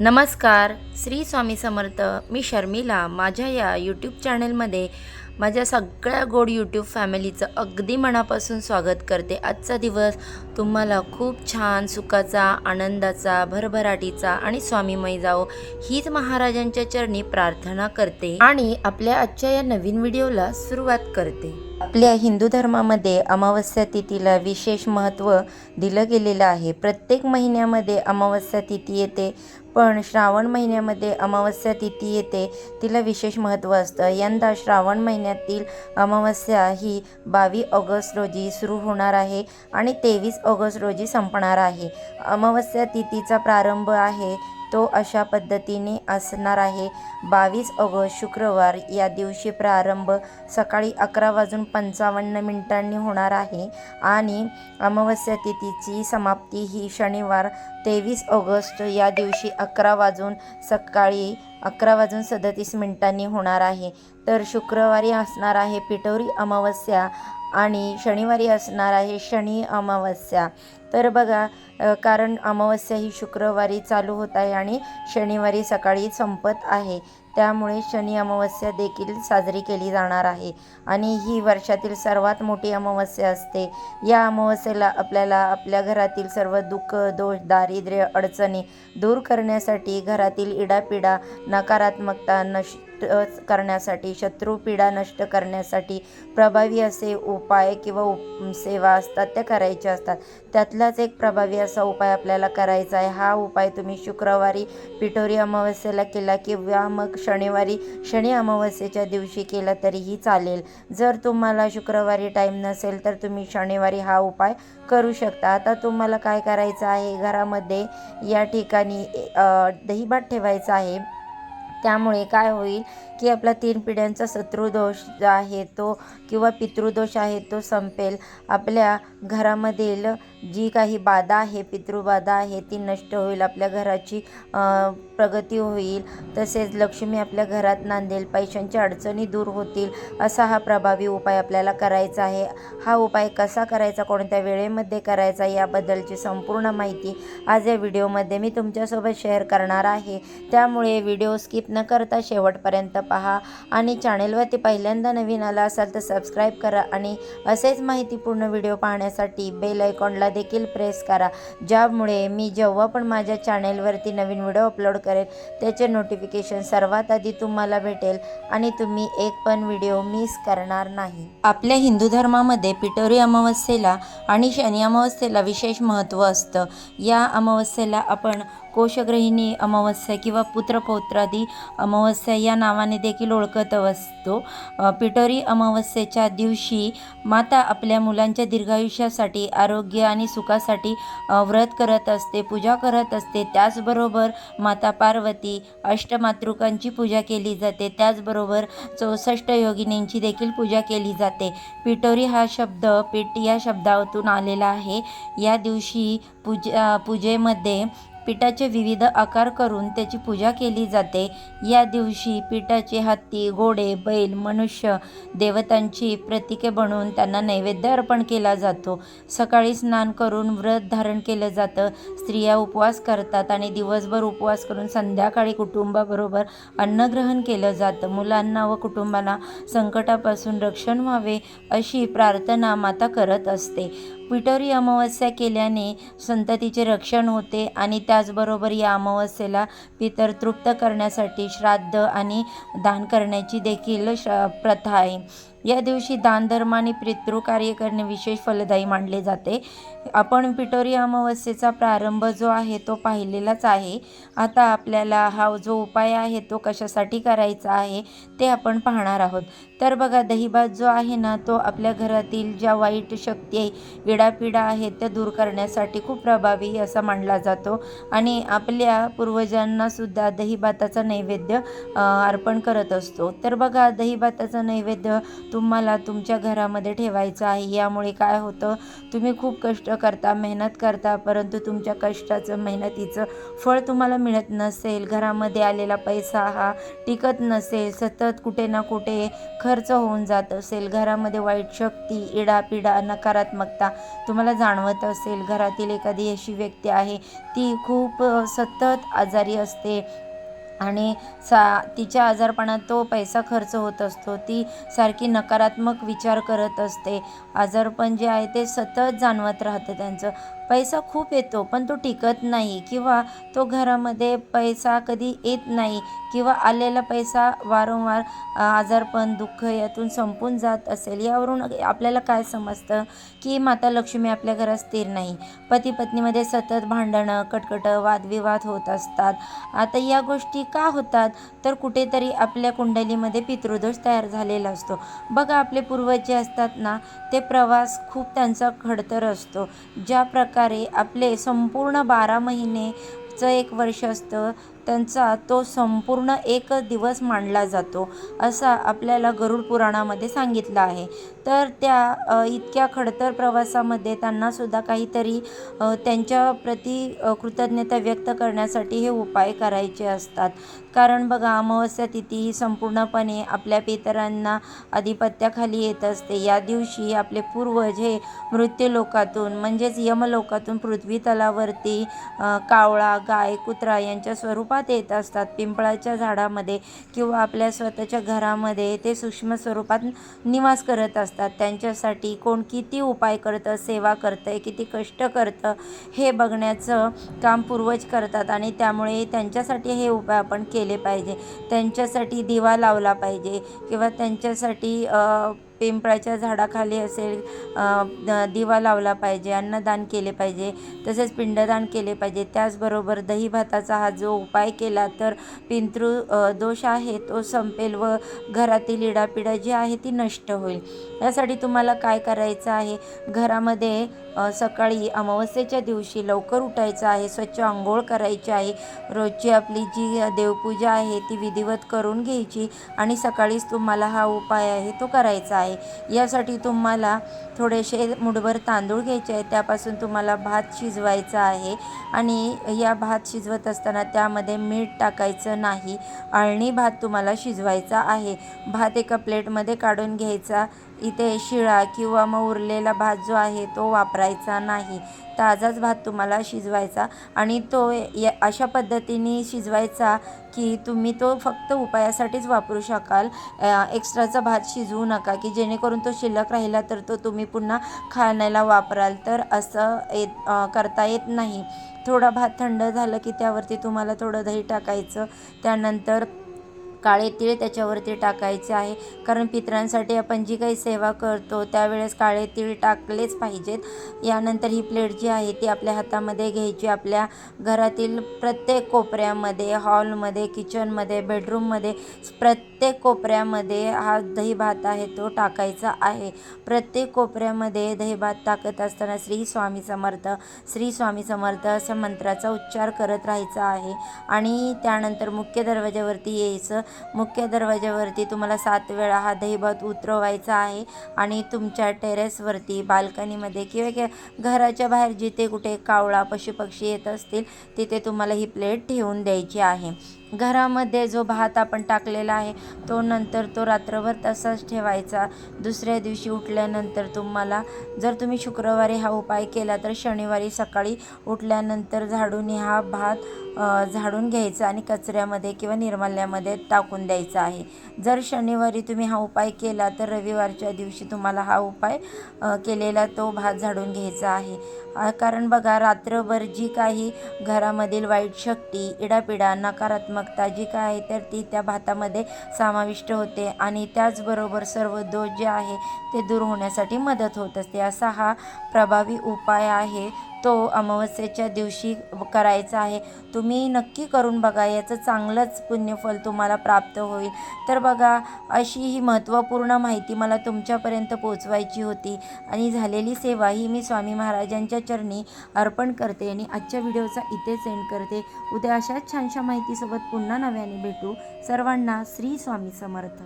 नमस्कार श्री स्वामी समर्थ. मी शर्मिला. माझ्या या यूट्यूब चॅनलमध्ये माझ्या सगळ्या गोड यूट्यूब फॅमिलीचं अगदी मनापासून स्वागत करते. आजचा दिवस तुम्हाला खूप छान सुखाचा आनंदाचा भरभराटीचा आणि स्वामीमय जाओ हीच महाराजांच्या चरणी प्रार्थना करते आणि आपल्या आजच्या या नवीन व्हिडिओला सुरुवात करते. आपल्या हिंदू धर्मामध्ये अमावस्या तिथीला विशेष महत्त्व दिलं गेलेलं आहे. प्रत्येक महिन्यामध्ये अमावस्या तिथी येते. पण श्रावण महिन्यामध्ये अमावस्या तिथी येते. तिला विशेष महत्त्व असतं. यंदा श्रावण महिन्यातील अमावस्या ही बावीस ऑगस्ट रोजी सुरू होणार आहे आणि तेवीस ऑगस्ट रोजी संपणार आहे. अमावस्या तिथीचा प्रारंभ आहे. तो अशा पद्धतीने असणार आहे. बावीस ऑगस्ट शुक्रवार या दिवशी प्रारंभ सकाळी अकरा वाजून पंचावन्न मिनिटांनी होणार आहे आणि अमावस्या तिथीची समाप्ती ही शनिवार तेवीस ऑगस्ट या दिवशी अकरा वाजून सकाळी अकरा वाजून सदतीस मिनिटांनी होणार आहे. तर शुक्रवारी असणार आहे पिठोरी अमावस्या आणि शनिवारी असणार आहे शनी अमावस्या. तर बघा कारण अमावस्या ही शुक्रवारी चालू होत आहे आणि शनिवारी सकाळी संपत आहे. त्यामुळे शनी अमावस्या देखील साजरी केली जाणार आहे. आणि ही वर्षातील सर्वात मोठी अमावस्या असते. या अमावस्येला आपल्याला आपल्या घरातील सर्व दुःख दोष दारिद्र्य अडचणी दूर करण्यासाठी घरातील इडापिडा नकारात्मकता नष्ट करण्यासाठी शत्रुपीडा नष्ट करण्यासाठी प्रभावी असे उपाय किंवा उप सेवा असतात त्या करायच्या असतात. त्यात त्यातलाच एक प्रभावी असा उपाय आपल्याला करायचा आहे. हा उपाय तुम्ही शुक्रवारी पिठोरी अमावस्येला केला किंवा मग शनिवारी शनी अमावस्येच्या दिवशी केला तरीही चालेल. जर तुम्हाला शुक्रवारी टाईम नसेल तर तुम्ही शनिवारी हा उपाय करू शकता. आता तुम्हाला काय करायचं आहे? घरामध्ये या ठिकाणी दहीभात ठेवायचा आहे. त्यामुळे काय होईल? की आपला तीन पिढ्यांचा शत्रुदोष जो आहे तो किंवा पितृदोष आहे तो संपेल. आपल्या घरामधील जी काही बाधा आहे पितृबाधा आहे ती नष्ट होईल. आपल्या घराची प्रगती होईल. तसेच लक्ष्मी आपल्या घरात नांदेल. पैशांच्या अडचणी दूर होतील असा हा प्रभावी उपाय आपल्याला करायचा आहे. हा उपाय कसा करायचा कोणत्या वेळेमध्ये करायचा याबद्दलची संपूर्ण माहिती आज या व्हिडिओमध्ये मी तुमच्यासोबत शेअर करणार आहे. त्यामुळे व्हिडिओ स्किप न करता शेवटपर्यंत पहा. आणि चॅनेलवरती पहिल्यांदा नवीन आला असाल तर सबस्क्राईब करा आणि असेच माहितीपूर्ण व्हिडिओ पाहण्यासाठी बेल आयकॉनला देखील प्रेस करा. ज्यामुळे मी जेव्हा पण माझ्या चॅनेलवरती नवीन व्हिडिओ अपलोड करेल त्याचे नोटिफिकेशन सर्वात आधी तुम्हाला भेटेल आणि तुम्ही एक पण व्हिडिओ मिस करणार नाही. आपल्या हिंदू धर्मामध्ये पिटोरी अमावस्येला आणि शनी अमावस्येला विशेष महत्त्व असतं. या अमावस्येला आपण कोशग्रहिणी अमावस्या किंवा पुत्रपौत्रादी अमावस्या या नावाने देखील ओळखत असतो. पिटोरी अमावस्येच्या दिवशी माता आपल्या मुलांच्या दीर्घायुष्यासाठी आरोग्य आणि सुखासाठी व्रत करत असते पूजा करत असते. त्याचबरोबर माता पार्वती अष्टमातृकांची पूजा केली जाते. त्याचबरोबर चौसष्ट योगिनींची देखील पूजा केली जाते. पिटोरी हा शब्द पीठ या शब्दातून आलेला आहे. या दिवशी पूजा पूजेमध्ये पिठाचे विविध आकार करून त्याची पूजा केली जाते. या दिवशी पिठाचे हत्ती घोडे बैल मनुष्य देवतांची प्रतीके बनवून त्यांना नैवेद्य अर्पण केला जातो. सकाळी स्नान करून व्रत धारण केलं जातं. स्त्रिया उपवास करतात आणि दिवसभर उपवास करून संध्याकाळी कुटुंबाबरोबर अन्नग्रहण केलं जातं. मुलांना व कुटुंबाला संकटापासून रक्षण व्हावे अशी प्रार्थना माता करत असते. पिठोरी अमावस्या केल्याने संततीचे रक्षण होते आणि त्याचबरोबर या अमावस्येला पितर तृप्त करण्यासाठी श्राद्ध आणि दान करण्याची देखील श प्रथा आहे. या दिवशी दानधर्म आणि पितृ कार्य करणे विशेष फलदायी मानले जाते. आपण पिठोरी अमावस्येचा प्रारंभ जो आहे तो पाहिलेलाच आहे. आता आपल्याला हा जो उपाय आहे तो कशासाठी करायचा आहे ते आपण पाहणार आहोत. तर बघा दहीभात जो आहे ना तो आपल्या घरातील ज्या वाईट शक्ती आहे इडापिडा आहेत त्या दूर करण्यासाठी खूप प्रभावी असा मानला जातो. आणि आपल्या पूर्वजांना सुद्धा दहीभाताचा नैवेद्य अर्पण करत असतो. तर बघा दहीभाताचा नैवेद्य तुम्हाला तुमच्या घरामध्ये ठेवायचं आहे. यामुळे काय होतं तुम्ही खूप कष्ट करता मेहनत करता परंतु तुमच्या कष्टाचं मेहनतीचं फळ तुम्हाला मिळत नसेल. घरामध्ये आलेला पैसा हा टिकत नसेल. सतत कुठे ना कुठे खर्च होऊन जात असेल घरामध्ये वाईट शक्ती इडापिडा नकारात्मकता तुम्हाला जाणवत असेल घरातील एखादी अशी व्यक्ती आहे ती खूप सतत आजारी असते आणि सा तिच्या आजारपणात तो पैसा खर्च होत असतो ती सारखी नकारात्मक विचार करत असते. आजारपण जे आहे ते सतत जाणवत राहतं त्यांचं. पैसा खूप येतो पण तो टिकत नाही किंवा तो घरामध्ये पैसा कधी येत नाही किंवा आलेला पैसा वारंवार आजारपण दुःख यातून संपून जात असेल यावरून आपल्याला काय समजतं की माता लक्ष्मी आपल्या घरात स्थिर नाही? पती पत्नीमध्ये सतत भांडणं कटकटं वादविवाद होत असतात. आता या गोष्टी का होतात? तर कुठेतरी आपल्या कुंडलीमध्ये पितृदोष तयार झालेला असतो. बघा आपले पूर्वज जे असतात ना ते प्रवास खूप त्यांचा खडतर असतो. ज्या प्रकार आपले संपूर्ण बारा महिनेचं एक वर्ष असतं. त्यांचा तो संपूर्ण एक दिवस मांडला जातो असा आपल्याला गरुड पुराणामध्ये सांगितलं आहे. तर त्या इतक्या खडतर प्रवासामध्ये त्यांनासुद्धा काहीतरी त्यांच्या प्रति कृतज्ञता व्यक्त करण्यासाठी हे उपाय करायचे असतात. कारण बघा अमावस्या तिथी ही संपूर्णपणे आपल्या पितरांना आधिपत्याखाली येत असते. या दिवशी आपले पूर्वज हे मृत्यूलोकातून म्हणजेच यमलोकातून पृथ्वी तलावरती कावळा गाय कुत्रा यांच्या स्वरूपात येत असतात. पिंपळाच्या झाडामध्ये किंवा आपल्या स्वतःच्या घरामध्ये ते सूक्ष्म स्वरूपात निवास करत असतात. त्यांच्यासाठी कोण किती उपाय करतं सेवा करतं आहे किती कष्ट करतं हे बघण्याचं काम पूर्वज करतात आणि त्यामुळे त्यांच्यासाठी हे उपाय आपण केले पाहिजे. त्यांच्यासाठी दिवा लावला पाहिजे किंवा त्यांच्यासाठी पिंपळाच्या झाडाखाली असेल दिवा लावला पाहिजे अन्नदान केले पाहिजे तसेच पिंडदान केले पाहिजे. त्याचबरोबर दही भाताचा हा जो उपाय केला तर पिंतृ दोष आहे तो संपेल व घरातील इडापिडा जी आहे ती नष्ट होईल. यासाठी तुम्हाला काय करायचं आहे? घरामध्ये सकाळी अमावस्येच्या दिवशी लवकर उठायचं आहे स्वच्छ आंघोळ करायची आहे. रोजची आपली जी देवपूजा आहे ती विधिवत करून घ्यायची आणि सकाळीच तुम्हाला हा उपाय आहे तो करायचा आहे. आहे. यासाठी तुम्हाला थोडेसे मुठभर तांदूळ घ्यायचे आहे त्यापासून तुम्हाला भात शिजवायचा आहे आणि या भात शिजवत असताना त्यामध्ये मीठ टाकायचं नाही. अळणी भात तुम्हाला शिजवायचा आहे. भात एका प्लेटमध्ये काढून घ्यायचा इथे शिळा किंवा मग उरलेला भात जो आहे तो वापरायचा नाही. ताजाच भात तुम्हाला शिजवायचा आणि तो या अशा पद्धतीने शिजवायचा की तुम्ही तो फक्त उपायासाठीच वापरू शकाल. एक्स्ट्राचा भात शिजवू नका की जेणेकरून तो शिल्लक राहिला तर तो तुम्ही पुन्हा खाण्याला वापराल. तर असं येत करता येत नाही. थोडा भात थंड झालं की त्यावरती तुम्हाला थोडं दही टाकायचं. त्यानंतर काळे तीळ त्याच्यावरती टाकायचे आहे. कारण पितरांसाठी आपण जी काही सेवा करतो त्यावेळेस काळे तीळ टाकलेच पाहिजेत. यानंतर ही प्लेट जी आहे ती आपल्या हातामध्ये घ्यायची. आपल्या घरातील प्रत्येक कोपऱ्यामध्ये हॉलमध्ये किचनमध्ये बेडरूममध्ये प्रत्येक प्रत्येक कोपऱ्यामध्ये हा दहीभात आहे तो टाकायचा आहे. प्रत्येक कोपऱ्यामध्ये दहीभात टाकत असताना श्री स्वामी समर्थ श्री स्वामी समर्थ असा मंत्राचा उच्चार करत राहायचा आहे. आणि त्यानंतर मुख्य दरवाज्यावरती यायचं. मुख्य दरवाज्यावरती तुम्हाला सात वेळा हा दहीभात उतरवायचा आहे. आणि तुमच्या टेरेसवरती बाल्कनीमध्ये किंवा किंवा घराच्या बाहेर जिथे कुठे कावळा पशुपक्षी येत असतील तिथे तुम्हाला ही प्लेट ठेवून द्यायची आहे. घरामध्ये जो भात आपण टाकलेला आहे तो नंतर तो रात्रभर तसाच ठेवायचा. दुसऱ्या दिवशी उठल्यानंतर तुम्हाला जर तुम्ही शुक्रवारी हा उपाय केला तर शनिवारी सकाळी उठल्यानंतर झाडून हा भात झाडून घ्यायचा आणि कचऱ्यामध्ये किंवा निर्माल्यामध्ये टाकून द्यायचा आहे. जर शनिवारी तुम्ही हा उपाय केला तर रविवारच्या दिवशी तुम्हाला हा उपाय केलेला तो भात झाडून घ्यायचा आहे. कारण बघा रात्रभर जी काही घरामधील वाईट शक्ती इडापिडा नकारात्मक नकारात्मकता जी काय आहे तर ती त्या भातामध्ये समाविष्ट होते आणि त्याचबरोबर सर्व दोष जे आहे ते दूर होण्यासाठी मदत होत असते. असा हा प्रभावी उपाय आहे. तो अमावस्येच्या दिवशी करायचा आहे. तुम्ही नक्की करून बघा याचं चांगलंच पुण्यफल तुम्हाला प्राप्त होईल. तर बघा अशी ही महत्त्वपूर्ण माहिती मला तुमच्यापर्यंत पोचवायची होती आणि झालेली सेवा ही मी स्वामी महाराजांच्या चरणी अर्पण करते आणि आजच्या व्हिडिओचा इथे सेंड करते. उद्या अशाच छानशा माहितीसोबत पुन्हा नव्याने भेटू. सर्वांना श्री स्वामी समर्थ.